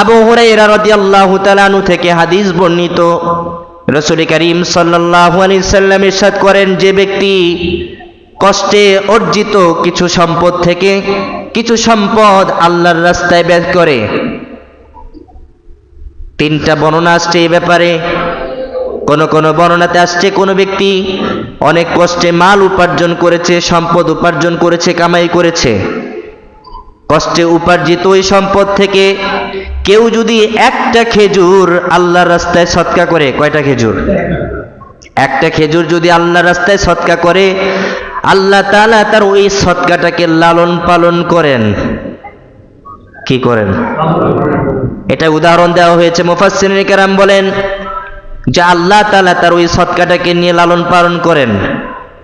আবু হুরাইরা রাদিয়াল্লাহু তাআলা আনহু থেকে হাদিস বর্ণিত। রাসূল করিম সাল্লাল্লাহু আলাইহি সাল্লাম ইরশাদ করেন, যে ব্যক্তি কষ্টে অর্জিত কিছু সম্পদ থেকে কিছু সম্পদ আল্লাহর রাস্তায় ব্যয় করে, তিনটা বর্ণনা আসছে এই ব্যাপারে। কোন কোন বর্ণনাতে আসছে, কোনো ব্যক্তি অনেক কষ্টে মাল উপার্জন করেছে, সম্পদ উপার্জন করেছে, কামাই করেছে, কষ্টে উপার্জিত ওই সম্পদ থেকে কেউ যদি একটা খেজুর আল্লাহর রাস্তায় সৎকা করে, কয়টা খেজুর? একটা খেজুর যদি আল্লাহর রাস্তায় সৎকা করে, আল্লাহ তালা তার ওই সৎকাটাকে লালন পালন করেন। কি করেন? এটা উদাহরণ দেওয়া হয়েছে, মুফাসসিরিন কেরাম বলেন, যে আল্লাহ তালা তার ওই সৎকাটাকে নিয়ে লালন পালন করেন।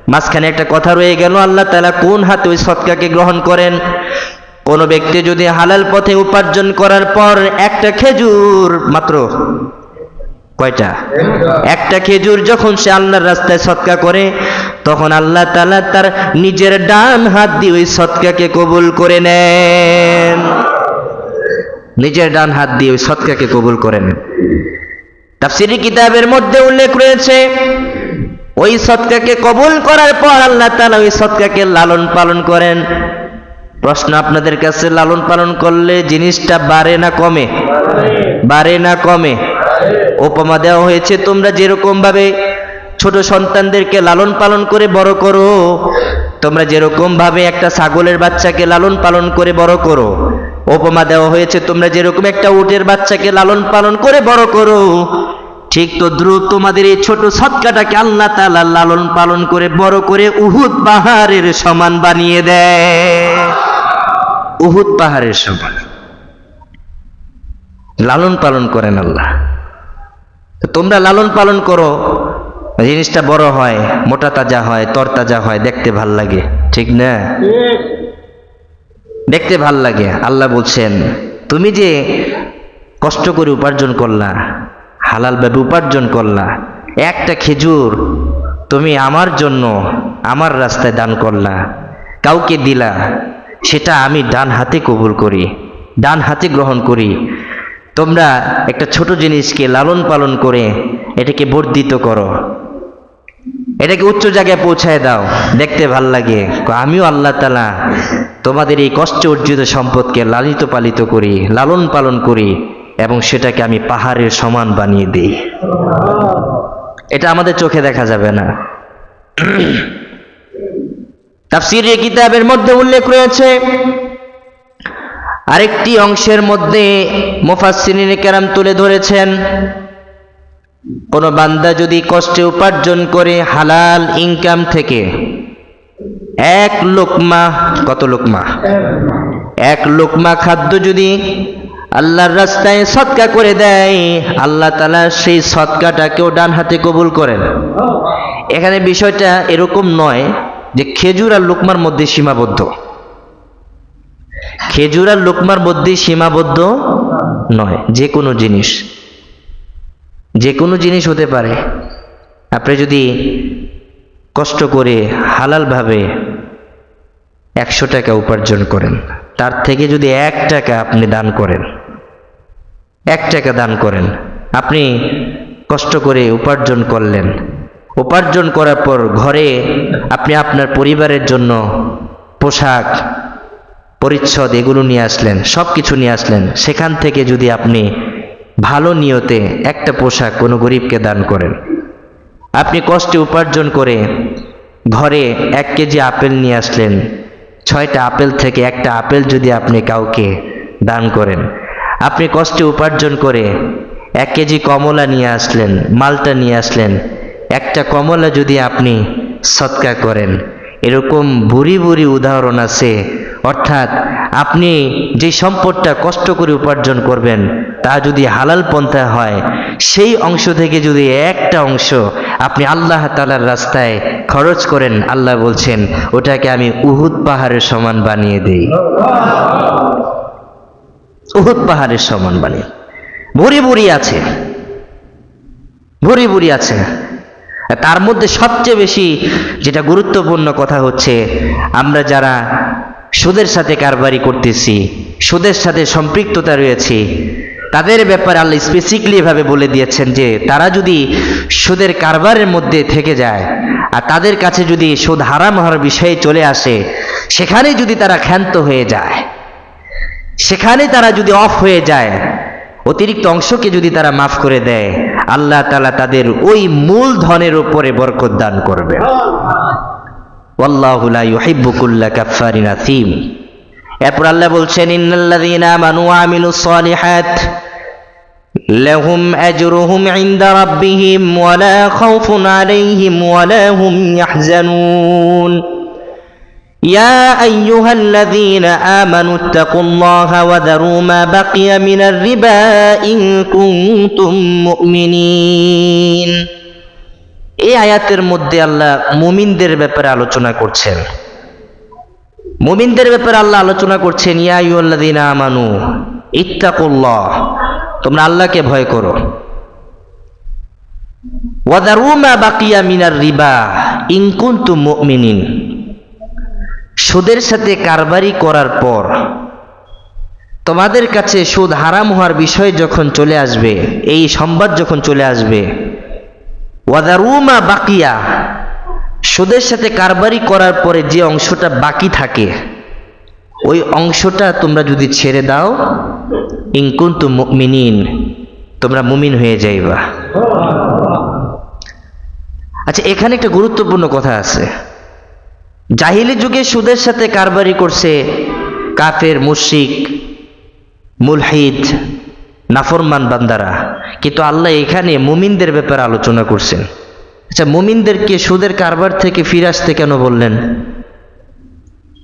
মাঝখানে একটা কথা রয়ে গেল, আল্লাহ তালা কোন হাতে ওই সৎকাকে গ্রহণ করেন? কোনো ব্যক্তি যদি হালাল পথে উপার্জন করার পর একটা খেজুর, মাত্র কয়টা? একটা খেজুর যখন সে আল্লাহর রাস্তায় সৎকা করে, তখন আল্লাহ তালা তার নিজের ডান হাত দিয়ে ওই সৎকাকে কবুল করে নেন। নিজের ডান হাত দিয়ে ওই সৎকাকে কবুল করে নেন। তাফসিরি কিতাবের মধ্যে উল্লেখ রয়েছে, ওই সৎকাকে কবুল করার পর আল্লাহ তালা ওই সৎকাকে লালন পালন করেন। প্রশ্ন আপনাদের কাছে লালন পালন করলে জিনিসটা বাড়ে না কমে? বাড়ে না কমে? উপমা দেওয়া হয়েছে, তোমরা যেরকম ভাবে ছোট সন্তানদেরকে লালন পালন করে বড় করো, তোমরা যেরকম ভাবে একটা ছাগলের বাচ্চাকে লালন পালন করে বড় করো, উপমা দেওয়া হয়েছে, তোমরা যেরকম একটা উটের বাচ্চাকে লালন পালন করে বড় করো, ঠিক তো দ্রুত তোমাদের এই ছোট সৎকাটাকে আল্লাহ তাআলা লালন পালন করে বড় করে উহুদ পাহাড়ের সমান বানিয়ে দেয়। উহুদ পাহাড়ের সমান লালন পালন করেন আল্লাহ। তোমরা লালন পালন করো, জিনিসটা বড় হয়, মোটা তাজা হয়, তরতাজা হয়, দেখতে ভালো লাগে, ঠিক না? দেখতে ভালো লাগে, আল্লাহ বলছেন, তুমি যে কষ্ট করে উপার্জন করলা হালাল হালালভাবে উপার্জন করলা, একটা খেজুর তুমি আমার জন্য, আমার রাস্তায় দান করলা, কাউকে দিলা সেটা আমি ডান হাতে কবুল করি, ডান হাতে গ্রহণ করি। তোমরা একটা ছোট জিনিসকে লালন পালন করে এটাকে বর্ধিত করো। এটাকে উচ্চ জায়গায় পৌঁছায় দাও, দেখতে ভালো লাগে। আমিও আল্লাহ তালা তোমাদের এই কষ্ট অর্জিত সম্পদকে লালিত পালিত করি, লালন পালন করি এবং সেটাকে আমি পাহাড়ের সমান বানিয়ে দিই। এটা আমাদের চোখে দেখা যাবে না। তাফসির কিতাবের মধ্যে উল্লেখ রয়েছে, আরেকটি অংশের মধ্যে মুফাসসিরিনে কেরাম তুলে ধরেছেন, কোন বান্দা যদি কষ্টে উপার্জন করে হালাল ইনকাম থেকে, এক লোকমা, কত লোকমা? এক লোকমা খাদ্য যদি আল্লাহর রাস্তায় সৎকা করে দেয়, আল্লাহ তালা সেই সৎকাটাকেও ডান হাতে কবুল করেন। এখানে বিষয়টা এরকম নয় যে খেজুর আর লোকমার মধ্যে সীমাবদ্ধ। খেজুর আর লোকমার মধ্যে সীমাবদ্ধ নয়, যে কোনো জিনিস। যে কোনো জিনিস হতে পারে। আপনি যদি কষ্ট করে হালালভাবে একশো টাকা উপার্জন করেন, তার থেকে যদি এক টাকা আপনি দান করেন, এক টাকা দান করেন, আপনি কষ্ট করে উপার্জন করলেন উপার্জন করার পর ঘরে আপনি আপনার পরিবারের জন্য পোশাক, পরিচ্ছদ এগুলো নিয়ে আসলেন সব কিছু নিয়ে আসলেন। সেখান থেকে যদি আপনি ভালো নিয়তে একটা পোশাক কোনো গরিবকে দান করেন, আপনি কষ্টে উপার্জন করে ঘরে এক কেজি আপেল নিয়ে আসলেন, ছয়টা আপেল থেকে একটা আপেল যদি আপনি কাউকে দান করেন, আপনি কষ্টে উপার্জন করে এক কেজি কমলা নিয়ে আসলেন, মালটা নিয়ে আসলেন একটা কমলা যদি আপনি সৎকা করেন, এরকম বুড়ি বুড়ি উদাহরণ আছে। অর্থাৎ আপনি যে সম্পদটা কষ্ট করে উপার্জন করবেন, তা যদি হালাল পন্থা হয়, সেই অংশ থেকে যদি একটা অংশ আপনি আল্লাহ তালার রাস্তায় খরচ করেন, আল্লাহ বলছেন, ওটাকে আমি উহুদ পাহাড়ের সমান বানিয়ে দেই। উহুদ পাহাড়ের সমান বানিয়ে। ভুরি ভুরি আছে। ভুরি ভুরি আছে। তার মধ্যে সবচেয়ে বেশি যেটা গুরুত্বপূর্ণ কথা হচ্ছে, আমরা যারা সুদের সাথে কারবারি করতেছি, সুদের সাথে সম্পৃক্ততা রয়েছে, তাদের ব্যাপারে আল্লাহ স্পেসিফিকলি ভাবে বলে দিয়েছেন যে, তারা যদি সুদের কারবারের মধ্যে থেকে যায় আর তাদের কাছে যদি সুদ হারাম হওয়ার বিষয়ে চলে আসে সেখানে যদি তারা ক্ষান্ত হয়ে যায়, সেখানে তারা যদি অফ হয়ে যায়, অতিরিক্ত অংশকে যদি তারা মাফ করে দেয় আল্লাহ তালা তাদের ওই মূল ধনের উপরে বরকত দান করবে। এরপর আল্লাহ বলছেন, ইন্নাল্লাযীনা আমানু ওয়া আমিলুস সালিহাত, লাহুম আজরুহুম ইনদা রাব্বিহিম ওয়া লা খাউফুন আলাইহিম ওয়া লা হুম ইয়াহজানুন। يا أيها الذين آمنوا اتقوا الله وذروا ما بقي من الربا إن كنتم مؤمنين এই আয়াতের মধ্যে আল্লাহ মুমিনদের ব্যাপারে আলোচনা করছেন মুমিনদের ব্যাপারে আল্লাহ আলোচনা করছেন ইয়া আইয়ুহাল্লাযীনা আমানু ইত্তাকুল্লাহ তোমরা আল্লাহকে ভয় করো ওয়াদারু মা বাকিয়া মিনার রিবা ইন কুনতুম মুমিনিন সুদের সাথে কারবারি করার পর তোমাদের কাছে সুদ হারাম হওয়ার বিষয় যখন চলে আসবে, এই সংবাদ যখন চলে আসবে, ওয়াদারুমা বাকিয়া, সুদের সাথে কারবারি করার পরে যে অংশটা বাকি থাকে, ওই অংশটা তোমরা যদি ছেড়ে দাও ইনকুন্তু মুমিনিন, তোমরা মুমিন হয়ে যাইবা। আচ্ছা এখানে একটা গুরুত্বপূর্ণ কথা আছে। জাহিলি যুগে সুদের সাথে কারবারি করছে কাফের মুশিক মুলহিদ, নাফরমান বান্দারা। কিন্তু আল্লাহ এখানে মুমিনদের ব্যাপারে আলোচনা করছেন। আচ্ছা মুমিনদেরকে সুদের কারবার থেকে ফিরে আসতে কেন বললেন?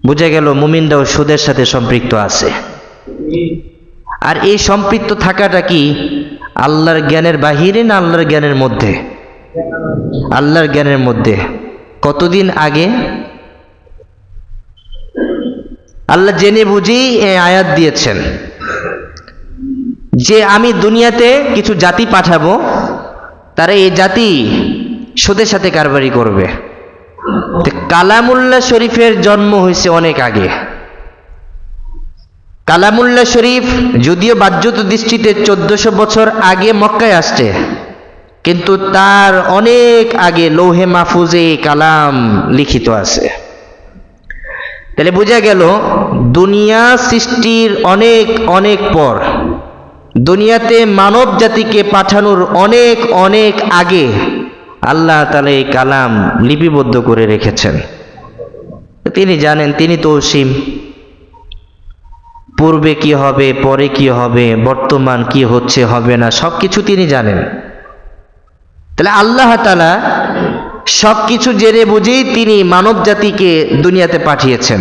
বুঝে গেল মুমিনরাও সুদের সাথে সম্পৃক্ত আছে। আর এই সম্পৃক্ত থাকাটা কি আল্লাহর জ্ঞানের বাহিরে না আল্লাহর জ্ঞানের মধ্যে? আল্লাহর জ্ঞানের মধ্যে। কতদিন আগে আল্লাহ জেনে বুঝেই আয়াত দিয়েছেন। যে আমি দুনিয়াতে কিছু জাতি পাঠাবো, তারা এই জাতি সুদের সাথে কারবারি করবে। কালামুল্লাহ শরীফের জন্ম হয়েছে অনেক আগে। কালামুল্লাহ শরীফ যদিও বাহ্যত দৃষ্টিতে চোদ্দশো বছর আগে মক্কায় আসছে, কিন্তু তার অনেক আগে লৌহে মাহফুজে কালাম লিখিত আছে। তাহলে বোঝা গেল, দুনিয়া সৃষ্টির অনেক অনেক পর। দুনিয়াতে মানব জাতিকে পাঠানোর অনেক অনেক আগে আল্লাহ তালা এই কালাম লিপিবদ্ধ করে রেখেছেন। তিনি জানেন, তিনি তো অসীম। পূর্বে কি হবে, পরে কি হবে, বর্তমান কি হচ্ছে, হবে না সব কিছু তিনি জানেন। তাহলে আল্লাহ তালা সব কিছু জেনে বুঝেই তিনি মানব জাতিকে দুনিয়াতে পাঠিয়েছেন।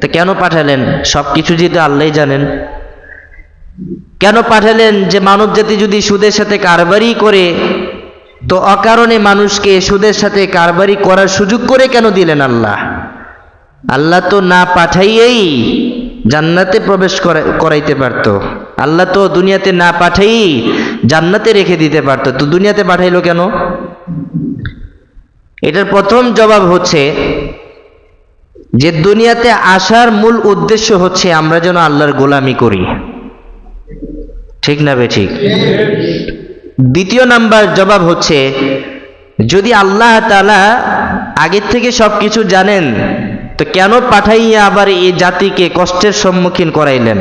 তো কেন পাঠালেন? সব কিছু যেহেতু আল্লাহ জানেন। কেন পাঠালেন যে মানব জাতি যদি সুদের সাথে কারবারি করে, তো অকারণে মানুষকে সুদের সাথে কারবারি করার সুযোগ করে কেন দিলেন আল্লাহ? আল্লাহ তো না পাঠাইয়েই জান্নাতে প্রবেশ করা- করাইতে পারতো। আল্লাহ তো দুনিয়াতে না পাঠাই জান্নাতে রেখে দিতে পারতো। তো দুনিয়াতে পাঠাইলো কেন? এটার প্রথম জবাব হচ্ছে যে দুনিয়াতে আসার মূল উদ্দেশ্য হচ্ছে আমরা যেন আল্লাহর গোলামি করি। ঠিক না বে ঠিক? দ্বিতীয় নাম্বার জবাব হচ্ছে, যদি আল্লাহ তালা আগের থেকে সব কিছু জানেন, তো কেন পাঠাইয়া আবার এই জাতিকে কষ্টের সম্মুখীন করাইলেন?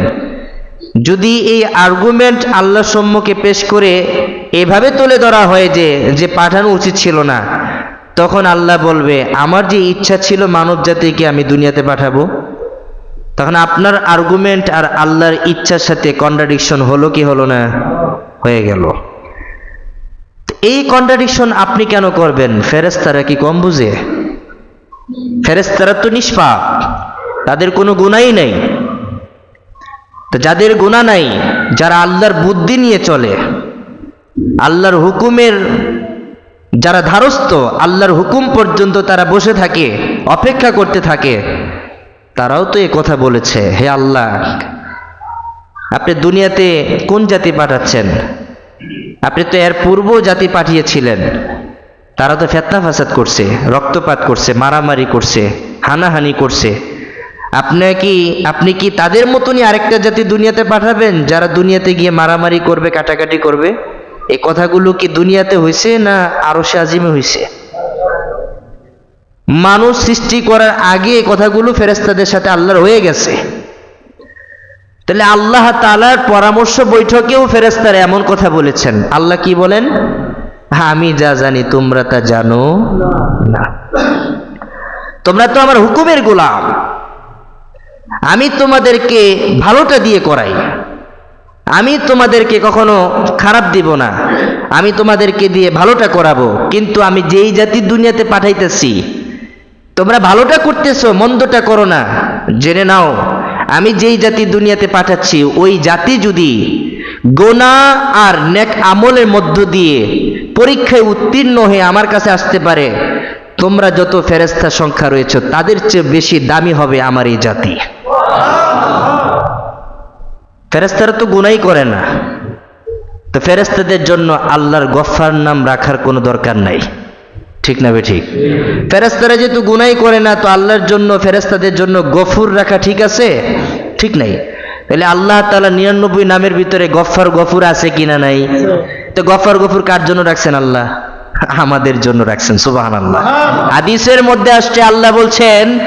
যদি এই আর্গুমেন্ট আল্লাহর সম্মুখে পেশ করে এভাবে তুলে ধরা হয় যে যে পাঠানো উচিত ছিল না তখন আল্লাহ বলবে, আমার যে ইচ্ছা ছিল মানব জাতিকে আমি দুনিয়াতে পাঠাবো, তখন আপনার আর্গুমেন্ট আর আল্লাহর ইচ্ছার সাথে কন্ট্রাডিকশন হলো কি হলো না? হয়ে গেল। এই কন্ট্রাডিকশন আপনি কেন করবেন? ফেরেস্তারা কি কম বুঝে? ফেরেস্তারা তো নিষ্পাপ, তাদের কোনো গুণাই নেই। তো যাদের গুণা নাই, যারা আল্লাহর বুদ্ধি নিয়ে চলে, আল্লাহর হুকুমের যারা ধারস্থ, আল্লাহর হুকুম পর্যন্ত তারা বসে থাকে, অপেক্ষা করতে থাকে, তারাও তো এ কথা বলেছে, হে আল্লাহ, আপনি দুনিয়াতে কোন জাতি পাঠাচ্ছেন? আপনি তো এর পূর্ব জাতি পাঠিয়েছিলেন। তারা তো ফেতনা ফাসাদ করছে, রক্তপাত করছে, মারামারি করছে, হানাহানি করছে। আপনি কি আপনি কি তাদের মতনই আরেকটা জাতি দুনিয়াতে পাঠাবেন, যারা দুনিয়াতে গিয়ে মারামারি করবে, কাটাকাটি করবে? এই কথাগুলো কি দুনিয়াতে হয়েছে না আরও সে আজিমে হয়েছে মানুষ সৃষ্টি করার আগে এই কথাগুলো ফেরেস্তাদের সাথে আল্লাহর হয়ে গেছে। তাহলে আল্লাহ তালার পরামর্শ বৈঠকেও ফেরেস্তারা এমন কথা বলেছেন। আল্লাহ কি বলেন? হ্যাঁ আমি যা জানি তোমরা তা জানো না। তোমরা তো আমার হুকুমের গোলাম। আমি তোমাদেরকে ভালোটা দিয়ে করাই। আমি তোমাদেরকে কখনো খারাপ দিব না। আমি তোমাদেরকে দিয়ে ভালোটা করাবো। কিন্তু আমি যেই জাতির দুনিয়াতে পাঠাইতেছি, তোমরা ভালোটা করতেছো, মন্দটা করো না। জেনে নাও, আমি যেই জাতি দুনিয়াতে পাঠাচ্ছি, ওই জাতি যদি গোনা আর নেক আমলের মধ্য দিয়ে পরীক্ষায় উত্তীর্ণ হয়ে আমার কাছে আসতে পারে, তোমরা যত ফেরেস্তা সংখ্যা রয়েছে, তাদের চেয়ে বেশি দামি হবে আমার এই জাতি। ফেরেস্তারা তো গুনাই করে না। তো ফেরেস্তাদের জন্য আল্লাহর গফার নাম রাখার কোনো দরকার নাই। ঠিক না ঠিক? ফেরেস্তারা যেহেতু গুনাই করে না তো আল্লাহর জন্য ফেরেস্তাদের জন্য গফুর রাখা ঠিক আছে? ঠিক নাই। তাহলে আল্লাহ তালা নিরানব্বই নামের ভিতরে গফার গফুর আছে কিনা নাই? তো গফার গফুর কার জন্য রাখছেন আল্লাহ? আমাদের জন্য রাখছেন সুবাহান আল্লাহ হাদিসের মধ্যে আসছে আল্লাহ বলছেন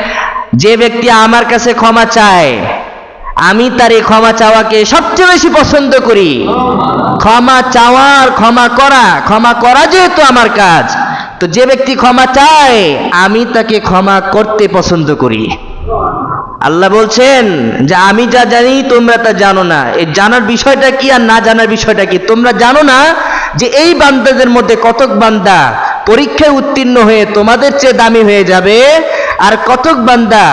যে ব্যক্তি আমার কাছে ক্ষমা চায় আমি তার এই ক্ষমা চাওয়াকে সবচেয়ে বেশি পছন্দ করি। ক্ষমা চাওয়ার, ক্ষমা করা ক্ষমা করা যেহেতু আমার কাজ, তো যে ব্যক্তি ক্ষমা চায়, আমি তাকে ক্ষমা করতে পছন্দ করি। আল্লাহ বলছেন যে, আমি যা জানি তোমরা তা জানো না। এই জানার বিষয়টা কি আর না জানার বিষয়টা কি? তোমরা জানো না যে, এই বান্দাদের মধ্যে কতক বান্দা পরীক্ষায় উত্তীর্ণ হয়ে তোমাদের চেয়ে দামি হয়ে যাবে, আর কতক বান্দা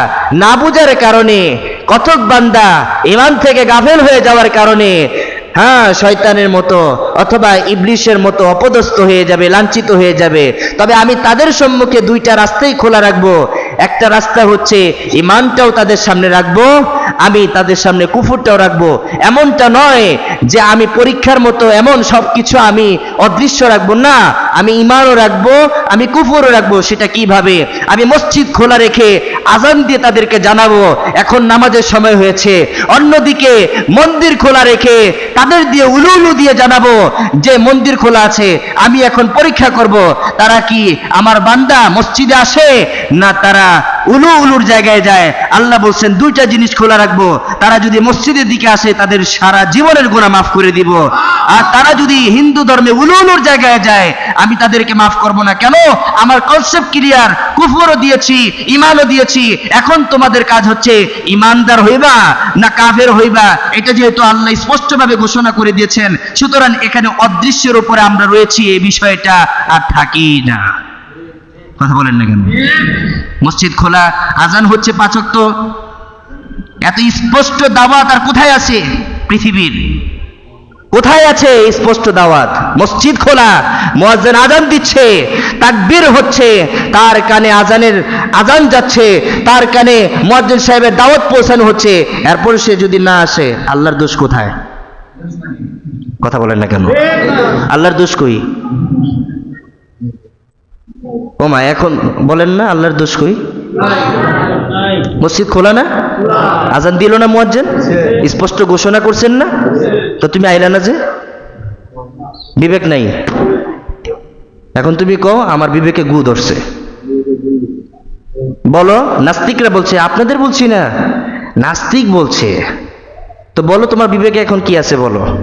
না বুঝার কারণে কতক বান্দা ইমান থেকে গাফেল হয়ে যাওয়ার কারণে হ্যাঁ শয়তানের মতো অথবা ইবলিশের মতো অপদস্থ হয়ে যাবে, লাঞ্ছিত হয়ে যাবে। তবে আমি তাদের সম্মুখে দুইটা রাস্তাই খোলা রাখব। একটা রাস্তা হচ্ছে ইমানটাও তাদের সামনে রাখব, আমি তাদের সামনে কুফুরটাও রাখব। এমনটা নয় যে আমি পরীক্ষার মতো এমন সব কিছু আমি অদৃশ্য রাখব, না। আমি ইমানও রাখব, আমি কুফরও রাখব, সেটা কীভাবে? আমি মসজিদ খোলা রেখে আজান দিয়ে তাদেরকে জানাব, এখন নামাজের সময় হয়েছে। অন্যদিকে মন্দির খোলা রেখে তাদের দিয়ে উলু উলু দিয়ে জানাব যে মন্দির খোলা আছে, আমি এখন পরীক্ষা করব, তারা কি আমার বান্দা মসজিদে আসে, না তারা উলু উলুর জায়গায় যায়। আল্লাহ বলছেন, দুইটা জিনিস খোলা রাখব। তারা যদি মসজিদের দিকে আসে, তাদের সারা জীবনের গুণা মাফ করে দিব। আর তারা যদি হিন্দু ধর্মে উলু উলুর জায়গায় যায়, আমি তাদেরকে মাফ করব না। কেন? আমার কনসেপ্ট ক্লিয়ার কুফরও দিয়েছি ইমানও দিয়েছি। এখন তোমাদের কাজ হচ্ছে ইমানদার হইবা না কাফের হইবা? এটা যেহেতু আল্লাহ স্পষ্টভাবে ঘোষণা করে দিয়েছেন। সুতরাং এখানে অদৃশ্যের উপরে আমরা রয়েছি, এই বিষয়টা আর থাকি না। কথা বলেন না কেন? মসজিদ খোলা, আজান হচ্ছে পাচক এত স্পষ্ট দাওয়াত আর কোথায় আছে পৃথিবীর? কোথায় আছে স্পষ্ট দাওয়াত? মসজিদ খোলা, মুয়াজ্জিন আজান দিচ্ছে, তাকবীর হচ্ছে, তার কানে আজানের আজান যাচ্ছে, তার কানে মুয়াজ্জিন সাহেবের দাওয়াত পৌঁছানো হচ্ছে। এরপর সে যদি না আসে, আল্লাহর দোষ কোথায়? কথা বলেন না কেন? আল্লাহর দোষ কই? ও এখন বলেন না, আল্লাহর দোষ কই? মসজিদ খোলা না? আজান দিল না মুয়াজ্জিন? স্পষ্ট ঘোষণা করছেন না? তো তুমি আইলা না যে? বিবেক নাই। এখন তুমি কও, আমার বিবেকে গু ধরছে। বলো, নাস্তিকরা বলছে, আপনাদের বলছি না? নাস্তিক বলছে। তো বলো, তোমার বিবেকে এখন কি আছে বলো?